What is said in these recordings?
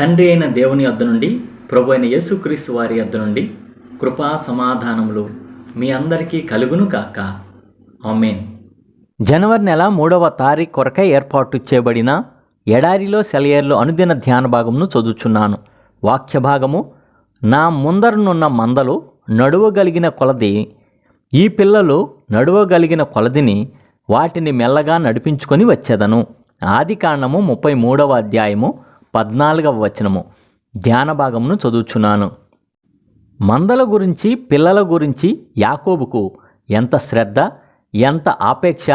తండ్రి అయిన దేవుని వద్ద నుండి ప్రభు అయిన యేసుక్రీస్తు వారి వద్ద నుండి కృపా సమాధానములు మీ అందరికీ కలుగును కాక ఆమెన్. జనవరి నెల మూడవ తారీఖు కొరకై ఏర్పాటు చేయబడిన ఎడారిలో సెలయర్లో అనుదిన ధ్యాన భాగమును చదువుచున్నాను. వాక్య భాగము నా ముందరనున్న మందలు నడువగలిగిన కొలది ఈ పిల్లలు నడువగలిగిన కొలదిని వాటిని మెల్లగా నడిపించుకొని వచ్చేదను. ఆది కాండము ముప్పై మూడవ అధ్యాయము పద్నాలుగవ వచనము. ధ్యాన భాగమును చదువుచున్నాను. మందల గురించి పిల్లల గురించి యాకోబుకు ఎంత శ్రద్ధ ఎంత ఆపేక్ష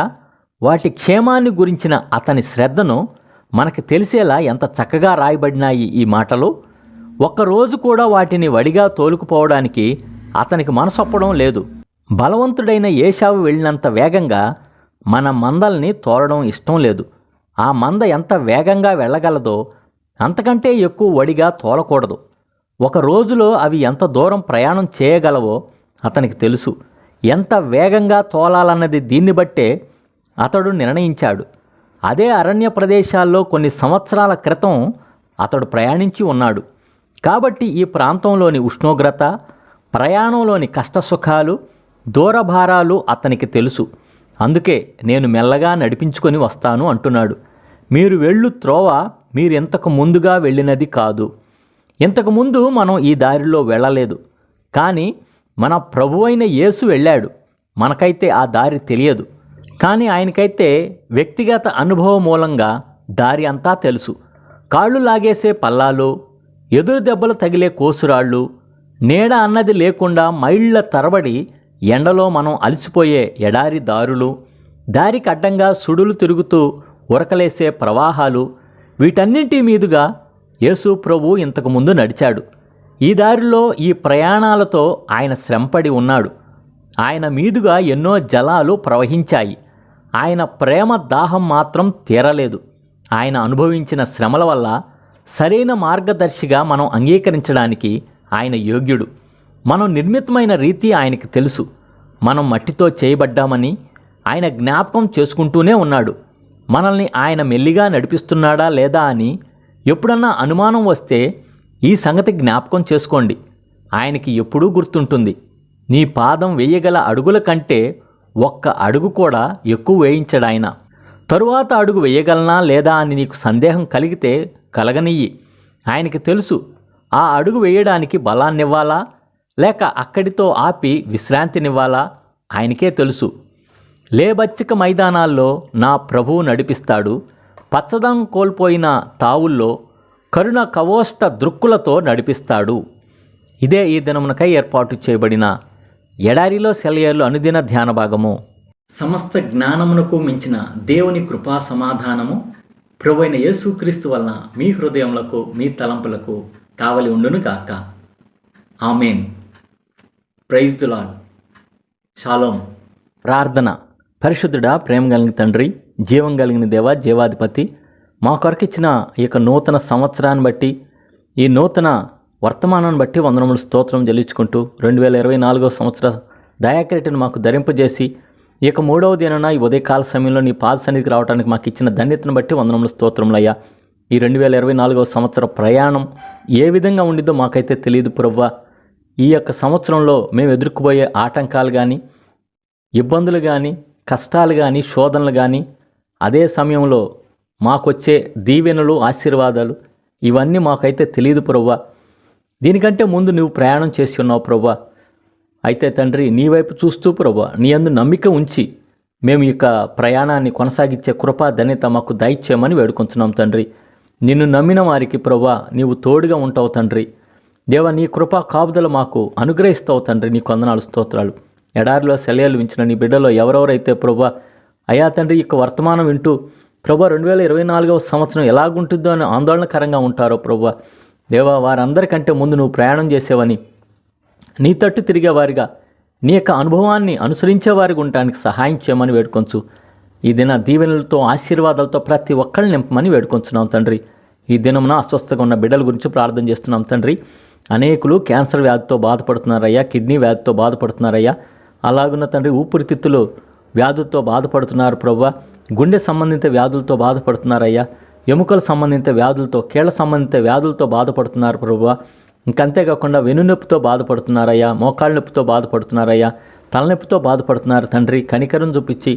వాటి క్షేమాన్ని గురించిన అతని శ్రద్ధను మనకు తెలిసేలా ఎంత చక్కగా రాయబడినాయి ఈ మాటలు. ఒక్కరోజు కూడా వాటిని వడిగా తోలుకుపోవడానికి అతనికి మనసొప్పడం లేదు. బలవంతుడైన ఏషావు వెళ్ళినంత వేగంగా మన మందల్ని తోలడం ఇష్టం లేదు. ఆ మంద ఎంత వేగంగా వెళ్ళగలదో అంతకంటే ఎక్కువ వడిగా తోలకూడదు. ఒక రోజులో అవి ఎంత దూరం ప్రయాణం చేయగలవో అతనికి తెలుసు. ఎంత వేగంగా తోలాలన్నది దీన్ని బట్టే అతడు నిర్ణయించాడు. అదే అరణ్య ప్రదేశాల్లో కొన్ని సంవత్సరాల క్రితం అతడు ప్రయాణించి ఉన్నాడు. కాబట్టి ఈ ప్రాంతంలోని ఉష్ణోగ్రత ప్రయాణంలోని కష్టసుఖాలు దూరభారాలు అతనికి తెలుసు. అందుకే నేను మెల్లగా నడిపించుకొని వస్తాను అంటున్నాడు. మీరు వెళ్ళు త్రోవ మీరు ఇంతకు ముందుగా వెళ్ళినది కాదు. ఇంతకుముందు మనం ఈ దారిలో వెళ్ళలేదు. కానీ మన ప్రభువైన యేసు వెళ్ళాడు. మనకైతే ఆ దారి తెలియదు. కానీ ఆయనకైతే వ్యక్తిగత అనుభవం మూలంగా దారి అంతా తెలుసు. కాళ్ళు లాగేసే పల్లాలు ఎదురు దెబ్బలు తగిలే కోసురాళ్ళు నీడ అన్నది లేకుండా మైళ్ళ తరబడి ఎండలో మనం అలసిపోయే ఎడారి దారులు దారికి అడ్డంగా సుడులు తిరుగుతూ ఉరకలేసే ప్రవాహాలు వీటన్నింటి మీదుగా యేసు ప్రభు ఇంతకుముందు నడిచాడు. ఈ దారిలో ఈ ప్రయాణాలతో ఆయన శ్రమపడి ఉన్నాడు. ఆయన మీదుగా ఎన్నో జలాలు ప్రవహించాయి. ఆయన ప్రేమ దాహం మాత్రం తీరలేదు. ఆయన అనుభవించిన శ్రమల వల్ల సరైన మార్గదర్శిగా మనం అంగీకరించడానికి ఆయన యోగ్యుడు. మనం నిర్మితమైన రీతి ఆయనకి తెలుసు. మనం మట్టితో చేయబడ్డామని ఆయన జ్ఞాపకం చేసుకుంటూనే ఉన్నాడు. మనల్ని ఆయన మెల్లిగా నడిపిస్తున్నాడా లేదా అని ఎప్పుడన్నా అనుమానం వస్తే ఈ సంగతి జ్ఞాపకం చేసుకోండి. ఆయనకి ఎప్పుడూ గుర్తుంటుంది. నీ పాదం వేయగల అడుగుల కంటే ఒక్క అడుగు కూడా ఎక్కువ వేయించడాయన. తరువాత అడుగు వేయగలనా లేదా అని నీకు సందేహం కలిగితే కలగనియ్యి. ఆయనకి తెలుసు ఆ అడుగు వేయడానికి బలాన్నివ్వాలా? లేక అక్కడితో ఆపి విశ్రాంతినివ్వాలా? ఆయనకే తెలుసు. లేబచ్చిక మైదానాల్లో నా ప్రభువు నడిపిస్తాడు పచ్చదం కోల్పోయిన తావుల్లో కరుణ కవోష్ట దృక్కులతో నడిపిస్తాడు. ఇదే ఈ దినమునకై ఏర్పాటు చేయబడిన ఎడారిలో సెలయేర్లు అనుదిన ధ్యాన భాగము. సమస్త జ్ఞానమునకు మించిన దేవుని కృపా సమాధానము ప్రభువైన యేసుక్రీస్తు వలన మీ హృదయములకు మీ తలంపులకు కావలి ఉండును గాక. ఆమెన్. ప్రైజ్ దులాడ్ షాలోం. ప్రార్థన. పరిశుద్ధుడా ప్రేమ కలిగిన తండ్రి జీవం కలిగిన దేవ జీవాధిపతి మా కొరకు ఇచ్చిన ఈ యొక్క నూతన సంవత్సరాన్ని బట్టి ఈ నూతన వర్తమానాన్ని బట్టి వందనములు స్తోత్రం చెల్లించుకుంటూ రెండు వేల ఇరవై నాలుగో సంవత్సర దయాకరిటను మాకు ధరింపజేసి ఈ యొక్క మూడవ దినాన ఈ ఉదయకాల సమయంలో నీ పాద సన్నిధికి రావడానికి మాకు ఇచ్చిన ధన్యతను బట్టి వందనములు స్తోత్రములయ్యా ఈ రెండు వేల ఇరవై నాలుగవ సంవత్సర ప్రయాణం ఏ విధంగా ఉండిద్దో మాకైతే తెలియదు ప్రవ్వా ఈ యొక్క సంవత్సరంలో మేము ఎదుర్కోబోయే ఆటంకాలు కానీ ఇబ్బందులు కానీ కష్టాలు కానీ శోధనలు కానీ అదే సమయంలో మాకొచ్చే దీవెనలు ఆశీర్వాదాలు ఇవన్నీ మాకైతే తెలియదు ప్రవ్వా. దీనికంటే ముందు నువ్వు ప్రయాణం చేసి ఉన్నావు ప్రవ్వా. అయితే తండ్రి నీ వైపు చూస్తూ ప్రవ్వా నీ అందు నమ్మిక ఉంచి మేము ఈ యొక్క ప్రయాణాన్ని కొనసాగించే కృపా ధన్యత మాకు దయచేయమని వేడుకుంటున్నాం తండ్రి. నిన్ను నమ్మిన వారికి ప్రవ్వా నీవు తోడుగా ఉంటావు తండ్రి. దేవ నీ కృపా కాపుదల మాకు అనుగ్రహిస్తావు తండ్రి. నీ కొందనాలు స్తోత్రాలు. ఎడారిలో శల్యాలు వించిన నీ బిడ్డలో ఎవరెవరైతే ప్రభా అయా తండ్రి యొక్క వర్తమానం వింటూ ప్రభా రెండు వేల ఇరవై నాలుగవ సంవత్సరం ఎలాగుంటుందో అని ఆందోళనకరంగా ఉంటారో ప్రభా. దేవా వారందరికంటే ముందు నువ్వు ప్రయాణం చేసేవని నీ తట్టు తిరిగేవారిగా నీ యొక్క అనుభవాన్ని అనుసరించేవారిగా ఉండటానికి సహాయం చేయమని వేడుకొంచు. ఈ దిన దీవెనలతో ఆశీర్వాదాలతో ప్రతి ఒక్కళ్ళని నింపమని వేడుకొంచున్నాం తండ్రి. ఈ దినమున అస్వస్థగా ఉన్న బిడ్డల గురించి ప్రార్థన చేస్తున్నాం తండ్రి. అనేకులు క్యాన్సర్ వ్యాధితో బాధపడుతున్నారయ్యా కిడ్నీ వ్యాధితో బాధపడుతున్నారయ్యా. అలాగున్న తండ్రి ఊపిరితిత్తులు వ్యాధులతో బాధపడుతున్నారు ప్రవ్వ. గుండె సంబంధిత వ్యాధులతో బాధపడుతున్నారయ్యా. ఎముకల సంబంధిత వ్యాధులతో కీళ్ళ సంబంధిత వ్యాధులతో బాధపడుతున్నారు ప్రభు ఇంకంతేకాకుండా వెనునొప్పితో బాధపడుతున్నారయ్యా. మోకాళ్ళ నొప్పితో బాధపడుతున్నారయ్యా. తలనొప్పితో బాధపడుతున్నారు తండ్రి. కనికరం చూపించి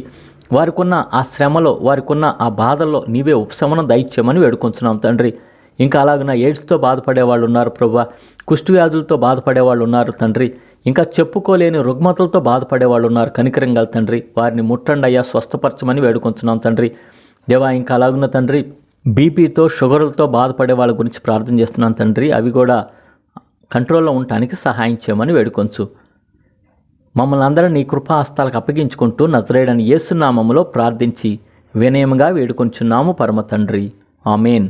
వారికున్న ఆ శ్రమలో వారికున్న ఆ బాధల్లో నీవే ఉపశమనం దయచేయమని వేడుకొంచున్నాం తండ్రి. ఇంకా అలాగన ఎయిడ్స్తో బాధపడే వాళ్ళు ఉన్నారు ప్రభు కుష్టి వ్యాధులతో బాధపడే వాళ్ళు ఉన్నారు తండ్రి. ఇంకా చెప్పుకోలేని రుగ్మతలతో బాధపడే వాళ్ళు ఉన్నారు కనికరంగల తండ్రి. వారిని ముట్టండి అయ్యా స్వస్థపరచమని వేడుకొంచున్నాం తండ్రి. దేవా ఇంకా అలాగున్న తండ్రి బీపీతో షుగర్లతో బాధపడే వాళ్ళ గురించి ప్రార్థన చేస్తున్నాం తండ్రి. అవి కూడా కంట్రోల్లో ఉండటానికి సహాయం చేయమని వేడుకొంచు. మమ్మల్ని అందరం నీ కృపా హస్తాలకు అప్పగించుకుంటూ నజరేడని ఏసునామములో ప్రార్థించి వినయముగా వేడుకొంచున్నాము పరమ తండ్రి. ఆమెన్.